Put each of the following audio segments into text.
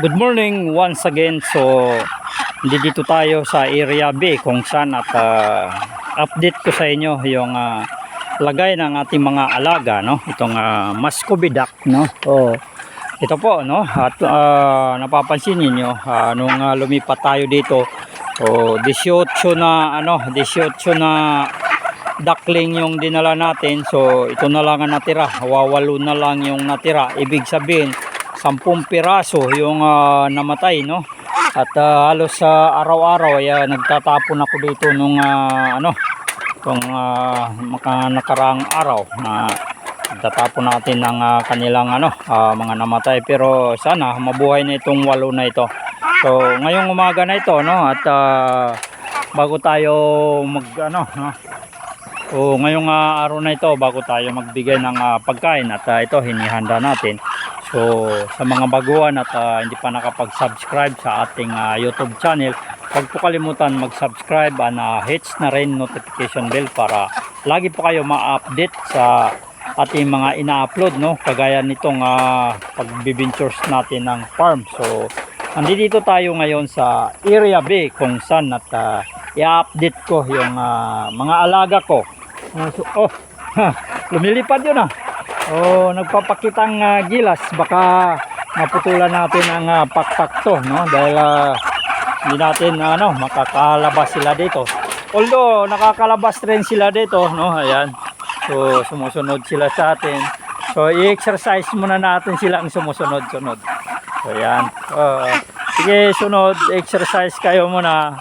Good morning once again. So, dito tayo sa area B kung saan at ah, update ko sa inyo yung ah, lagay ng ating mga alaga, no? Itong uh, Muscovy duck, no? So, ito po, no? At ah, napapansin niyo ah, nung ah, lumipat tayo dito, so 18 na ano, 18 na duckling yung dinala natin. So, ito na lang ang natira. Wawalo na lang yung natira. Ibig sabihin, 10 piraso yung ah, namatay, no? At ah, halos sa araw-araw ay ah, nagtatapon ako dito nung ah, ano, itong maka nakaraang araw na nagtatapon natin ng ah, kanilang ano, ah, mga namatay. Pero sana mabuhay na itong walo na ito. So, ngayong umaga na ito, no? At ah, bago tayo mag ano, no? O ngayong ah, araw na ito bago tayo magbigay ng ah, pagkain at ah, ito hinihanda natin. So sa mga baguhan at ah, hindi pa nakapag-subscribe sa ating ah, YouTube channel, huwag po kalimutan mag-subscribe and ah, hits na rin notification bell para lagi po kayo ma-update sa ating mga ina-upload no kagaya nitong uh, pagbibintures natin ng farm. So nandito tayo ngayon sa area B kung saan at ah, i-update ko yung ah, mga alaga ko. Ah, so, oh, lumilipad yun ah. Oh, nagpapakitang ah, gilas baka maputulan natin ang uh, pakpak to no dahil ah, hindi natin ano makakalabas sila dito. Although nakakalabas rin sila dito no ayan. So sumusunod sila sa atin. So i-exercise muna natin sila ang sumusunod-sunod. So ayan. Ah, sige sunod exercise kayo muna.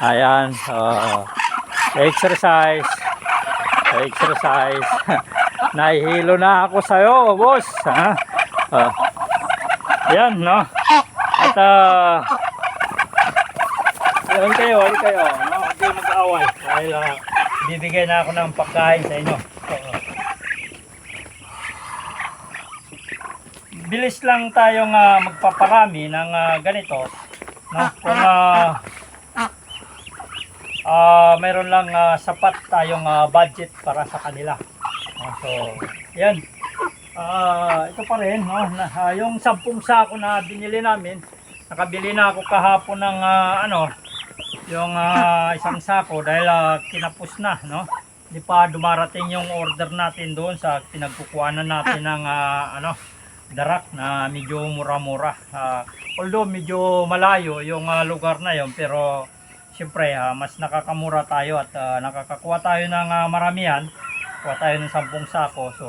Ayan. Uh, exercise. Exercise. Nahihilo na ako sa'yo, boss. Ha? Ah. Yan, no? At, ah, yan kayo, yan kayo. No? Huwag kayo mag-away. Dahil, ah, bibigay na ako ng pagkain sa inyo. Bilis lang tayong ah, magpaparami ng ah, ganito. No? Kung ah, ah, mayroon lang ah, sapat tayong ah, budget para sa kanila. So, yan. Ah, ito pa rin, no? Na, ah, yung 10 sako na binili namin, nakabili na ako kahapon ng ah, ano, yung ah, isang sako dahil ah, kinapos na, no? Hindi pa dumarating yung order natin doon sa pinagkukuhanan natin ng ah, ano, darak na medyo mura-mura. Ah, although medyo malayo yung ah, lugar na yon pero siyempre ah, mas nakakamura tayo at ah, nakakakuha tayo ng ah, maramihan kuha tayo ng 10 sako so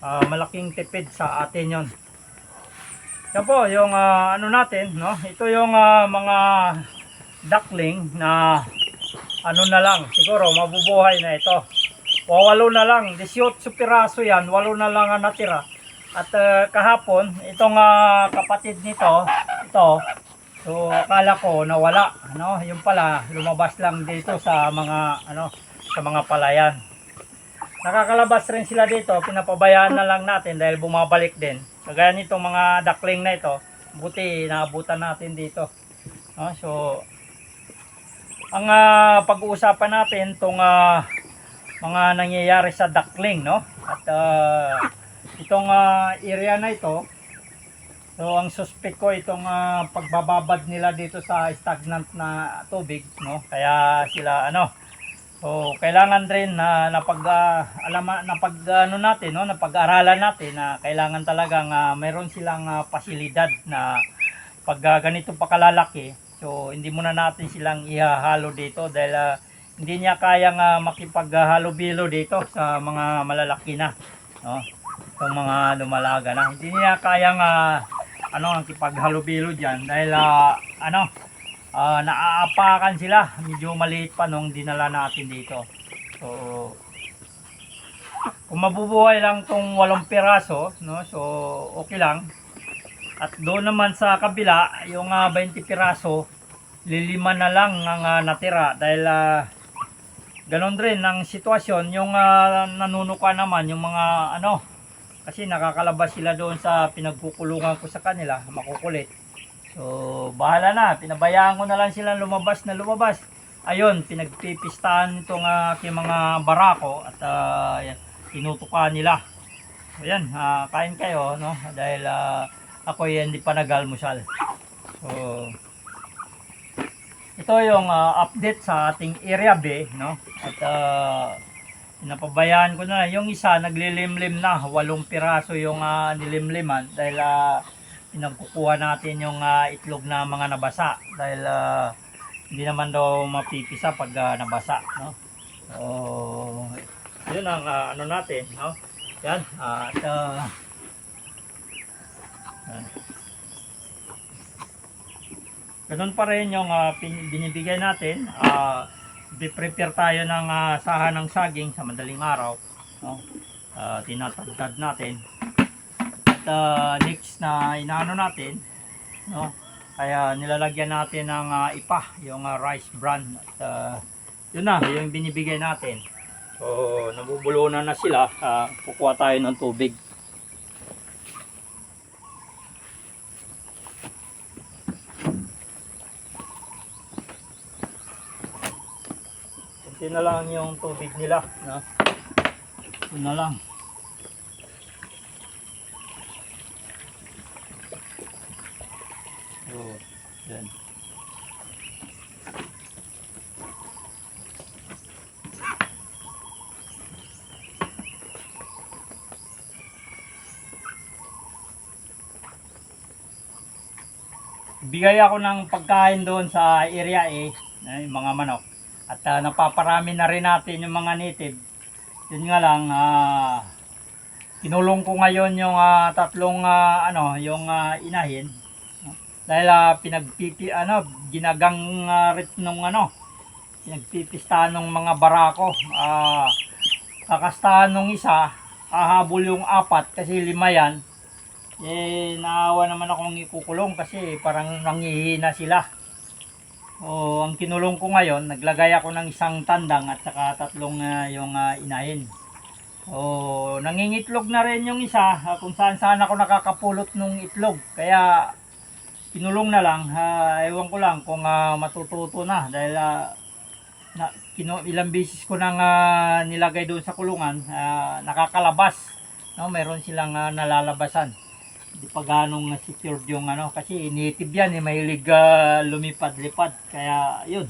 ah, malaking tipid sa atin yon yan po yung ah, ano natin no? Ito yung ah, mga duckling na ano na lang siguro mabubuhay na ito. Wawalo na lang 18 piraso yan walo na lang ang natira. At ah, kahapon itong ah, kapatid nito ito So akala ko nawala, ano, yung pala lumabas lang dito sa mga ano, sa mga palayan. Nakakalabas rin sila dito, pinapabayaan na lang natin dahil bumabalik din. Kagaya nitong mga duckling na ito, buti naabutan natin dito. No, so ang ah, pag-uusapan natin tong ah, mga nangyayari sa duckling, no? At ah, itong ah, area na ito, So ang suspect ko itong ah, pagbababad nila dito sa stagnant na tubig, no? Kaya sila ano. So kailangan rin na napag ah, alam napag ano natin, no, napag-aralan natin na kailangan talagang ah, mayroon silang ah, pasilidad na pag ah, ganito pa kalalaki. So hindi muna natin silang ihahalo dito dahil ah, hindi niya kayang uh, makipaghalo-bilo dito sa mga malalaki na, no? Yung mga lumalaga na. Hindi niya kayang ah, ano ang kipaghalubilo diyan dahil ah, ano ah, naaapakan sila. Medyo maliit pa nung dinala natin dito. So kung mabubuhay lang tong walong piraso no? So okay lang. At doon naman sa kabila yung ah, 20 piraso lilima na lang ang ah, natira. Dahil ah, ganon rin ang sitwasyon. Yung ah, nanunuka naman yung mga ano kasi nakakalabas sila doon sa pinagkukulungan ko sa kanila, makukulit. So, bahala na. Pinabayaan ko na lang sila lumabas na lumabas. Ayun, pinagpipistahan itong aking mga barako at uh, tinutukan nila. So, yan, ah, kain kayo, no? Dahil ah, ako hindi pa nag-almusal. So, ito yung ah, update sa ating area B, no? At uh, napabayaan ko na yung isa naglilimlim na, walong piraso yung ah, nilimliman dahil ah, pinagkukuha natin yung ah, itlog na mga nabasa dahil ah, hindi naman daw mapipisa pag ah, nabasa, no? So, yun ang ah, ano natin, no? Yan, ah, at ah, yan. Ganun pa rin yung pin- binibigay natin. Ah, prepare tayo ng ah, saha ng saging sa madaling araw. No? Ah, tinatagtad natin. At ah, next na inaano natin, no? kaya nilalagyan natin ng ah, ipa, yung ah, rice bran. At ah, yun na, yung binibigay natin. So, nabubulunan na sila. Ah, kukuha tayo ng tubig. Kunti na lang yung tubig nila. No? Ito na lang. Yan. Bigay ako ng pagkain doon sa area eh, yung mga manok. At ah, napaparami na rin natin yung mga native. Yun nga lang, ah, kinulong ko ngayon yung ah, tatlong ah, ano, yung ah, inahin. Dahil ah, pinagpipi ano, ginagang uh, rit nung ano, pinagpipistahan ng mga barako. Ah, kakastahan nung isa, ahabol yung apat kasi lima yan. Eh, naawa naman akong ikukulong kasi parang nangihina sila. O, ang kinulong ko ngayon, naglagay ako ng isang tandang at saka tatlong ah, yung ah, inahin. O, nangingitlog na rin yung isa ah, kung saan saan ako nakakapulot ng itlog. Kaya, kinulong na lang. Ah, ewan ko lang kung ah, matututo na dahil ah, na, kino, ilang beses ko nang ah, nilagay doon sa kulungan, ah, nakakalabas. No, meron silang ah, nalalabasan. Hindi pa ganong secured yung ano kasi native yan eh mahilig ah, lumipad-lipad. Kaya yun.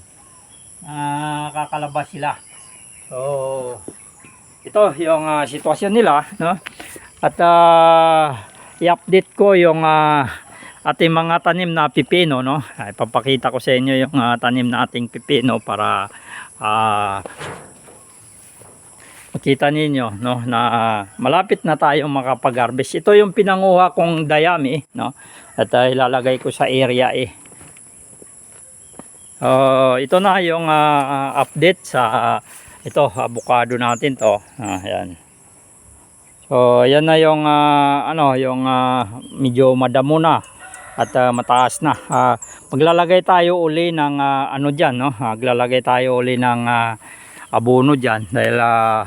Nakakalabas sila. So ito yung ah, sitwasyon nila no? At ah, i-update ko yung ah, ating mga tanim na pipino no ay papakita ko sa inyo yung ah, tanim na ating pipino para ah, makita ninyo no na ah, malapit na tayong makapag-harvest. Ito yung pinanguha kong dayami no at ah, ilalagay ko sa area eh. Oh, ito na yung ah, update sa ah, ito avocado natin to. Ah, yan. So, yan na yung ah, ano, yung ah, medyo madamo na at ah, mataas na. Ah, maglalagay tayo uli ng ah, ano diyan no. Maglalagay tayo uli ng ah, abono diyan dahil ah,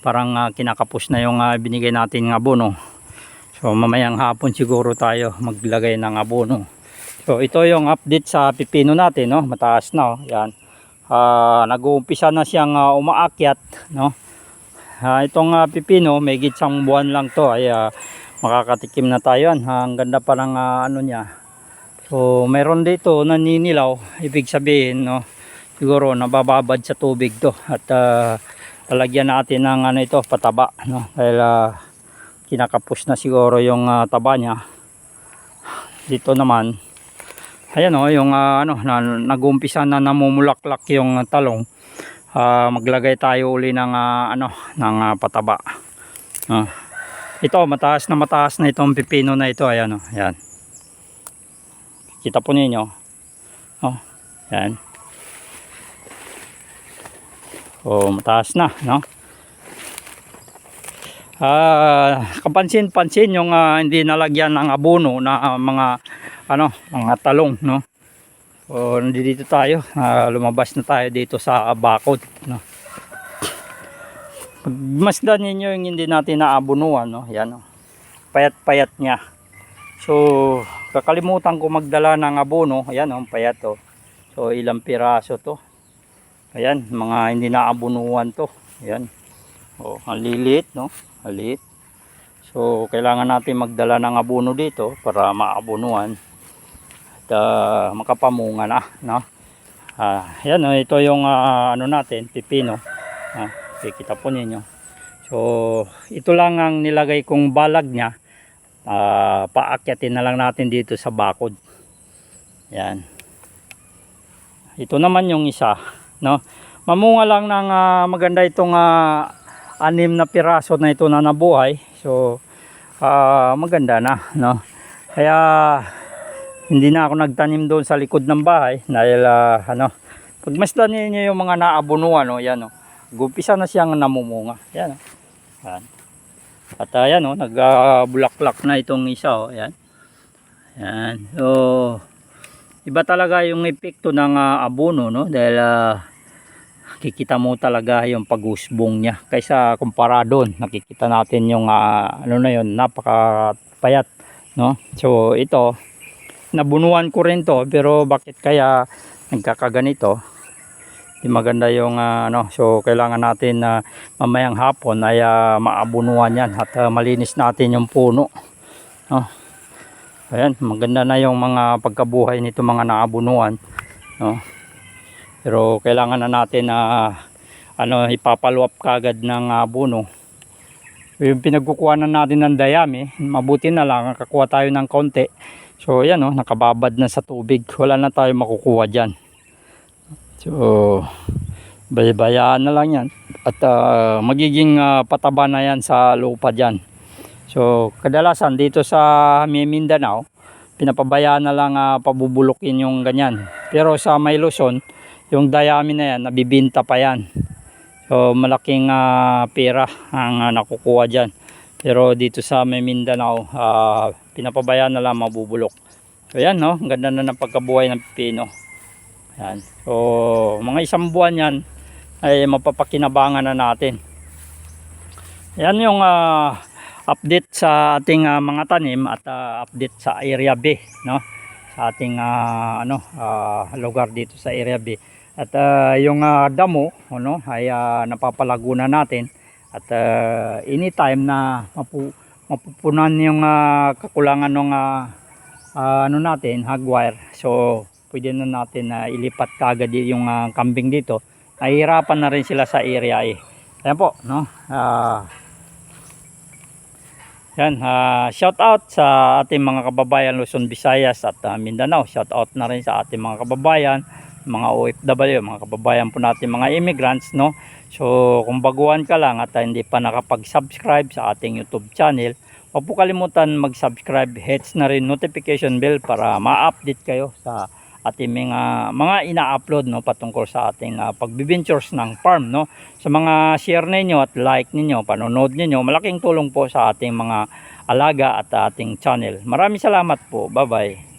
parang ah, kinakapos na yung ah, binigay natin ng abono. So mamayang hapon siguro tayo maglagay ng abono. So ito yung update sa pipino natin no, mataas na oh. Yan. Ah, nag-uumpisa na siyang ah, umaakyat no. Ah, itong ah, pipino, may gitsang buwan lang to ay ah, makakatikim na tayo yan. Ah, ang ganda pa ng ah, ano niya. So meron dito naninilaw, ibig sabihin no, siguro nabababad sa tubig to at lalagyan natin ng ano ito pataba no dahil ah, kinakapos na siguro yung ah, taba niya dito naman ayan oh yung ah, ano na, nag-umpisa na namumulaklak yung talong Ah, maglagay tayo uli ng ah, ano ng ah, pataba Ah. Ito mataas na mataas na itong pipino na ito ayan oh ayan kita po ninyo oh ayan Oh, mataas na, no? Ah, kapansin-pansin yung ah, hindi nalagyan ng abono na ah, mga ano, mga talong, no? O nandito tayo, ah, lumabas na tayo dito sa bakod, no? Masdan ninyo yung hindi natin naabunuan, no? Yan, no? Payat-payat niya. So, kakalimutan ko magdala ng abono. Ayan, oh, payat, oh. So, ilang piraso to. Ayan, mga hindi naabunuan to. Ayan. Oh, ang lilit, no? Ang. So kailangan natin magdala ng abono dito para maabunuan at ah, makapamunga na, no? Ah, yan oh, ito yung ah, ano natin, pipino. Ah, kikita po ninyo. So ito lang ang nilagay kong balag niya. Ah, paakyatin na lang natin dito sa bakod. Yan. Ito naman yung isa, no? Mamunga lang ng ah, maganda itong ah, anim na piraso na ito na nabuhay. So ah, maganda na, no? Kaya hindi na ako nagtanim doon sa likod ng bahay dahil ah, ano, pagmasdan niyo yung mga naabunuan, no? Yan, no? Gumpisa na siyang namumunga. Yan, no? Yan. At ayan, no? nagbulaklak na itong isa, oh. Yan. Yan. So, iba talaga yung epekto ng ah, abono no dahil ah, kikita mo talaga yung pag-usbong niya kaysa kumpara doon nakikita natin yung ah, ano na yun napakapayat no so ito nabunuan ko rin to pero bakit kaya nagkakaganito di maganda yung ah, ano so kailangan natin na mamayang hapon ay ah, maabunuan yan at ah, malinis natin yung puno no Ayan, maganda na yung mga pagkabuhay nito mga naabunuan. No? Pero kailangan na natin na ano, ipapaluap kagad ng abono. Yung pinagkukuha na natin ng dayami, mabuti na lang, nakakuha tayo ng konti. So yan, no, nakababad na sa tubig. Wala na tayo makukuha dyan. So, baybayaan na lang yan. At ah, magiging ah, pataba na yan sa lupa dyan. So, kadalasan dito sa Mindanao, pinapabayaan na lang ah, pabubulukin yung ganyan. Pero sa May Luzon, yung dayami na yan, nabibinta pa yan. So, malaking ah, pera ang ah, nakukuha dyan. Pero dito sa Mindanao, ah, pinapabayaan na lang mabubulok. So, yan, no? Ang ganda na ng pagkabuhay ng pipino. Yan. So, mga isang buwan yan, ay mapapakinabangan na natin. Yan yung ah, update sa ating ah, mga tanim at ah, update sa area B no sa ating ah, ano ah, lugar dito sa area B at ah, yung ah, damo ano ay ah, napapalago na natin at ah, anytime na mapu mapupunan yung ah, kakulangan ng ah, ah, ano natin hagwire so pwede na natin na ilipat kagad yung ah, kambing dito. Nahihirapan na rin sila sa area eh. Ayan po no? Ah. Yan, ah, shout out sa ating mga kababayan Luzon, Visayas at ah, Mindanao. Shout out na rin sa ating mga kababayan, mga OFW, mga kababayan po natin mga immigrants, no? So, kung baguhan ka lang at ah, hindi pa nakapag-subscribe sa ating YouTube channel, huwag po kalimutan mag-subscribe, hits na rin notification bell para ma-update kayo sa ating mga mga ina-upload no patungkol sa ating uh, pagbibintures ng farm no? Sa mga share ninyo at like ninyo panonood ninyo malaking tulong po sa ating mga alaga at ating channel. Maraming salamat po. Bye bye